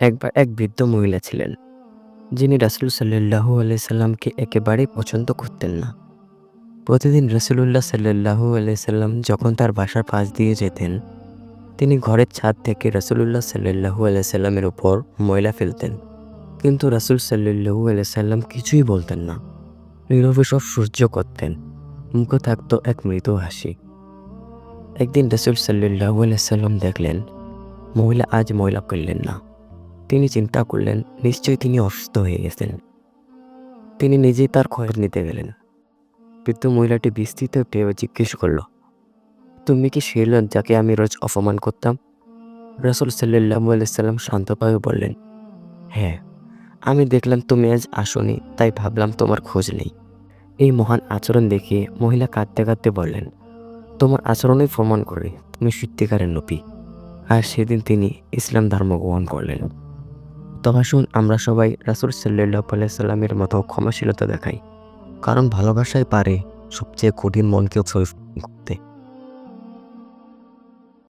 একবার এক বৃদ্ধ মহিলা ছিলেন, যিনি রাসুল সাল্লাহু আলাইসাল্লামকে একেবারেই পছন্দ করতেন না। প্রতিদিন রসুলুল্লাহ সাল্লাহু আলাইসাল্লাম যখন তার বাসার পাশ দিয়ে যেতেন, তিনি ঘরের ছাদ থেকে রসুলুল্লাহ সাল্লাহু আলাইসাল্লামের উপর ময়লা ফেলতেন। কিন্তু রাসুল সাল্লাহু আলাইসাল্লাম কিছুই বলতেন না। নীরবে সব সহ্য করতেন। মুখে থাকত এক মৃত হাসি। একদিন রসুল সাল্লাহু আলাইসাল্লাম দেখলেন, মহিলা আজ ময়লা করলেন না। তিনি চিন্তা করলেন, নিশ্চয়ই তিনি অসুস্থ হয়ে গেছেন। তিনি নিজেই তার খবর নিতে গেলেন। কিন্তু মহিলাটি বিস্তৃত ভেবে জিজ্ঞেস করল, তুমি কি সেই লোক যাকে আমি রোজ অপমান করতাম? রসুল সাল্লাহ আলাইসাল্লাম শান্তভাবে বললেন হ্যাঁ আমি দেখলাম তুমি আজ আসনি, তাই ভাবলাম তোমার খোঁজ নেই। এই মহান আচরণ দেখে মহিলা কাঁদতে কাঁদতে বললেন, তোমার আচরণই প্রমাণ করে তুমি সত্যিকারের নবী। আর সেদিন তিনি ইসলাম ধর্ম গ্রহণ করলেন। তো আসুন আমরা সবাই রাসুল সাল্লাহ সাল্লামের মতো ক্ষমাশীলতা দেখাই। কারণ ভালোবাসায় পারে সবচেয়ে কঠিন মনকেও করতে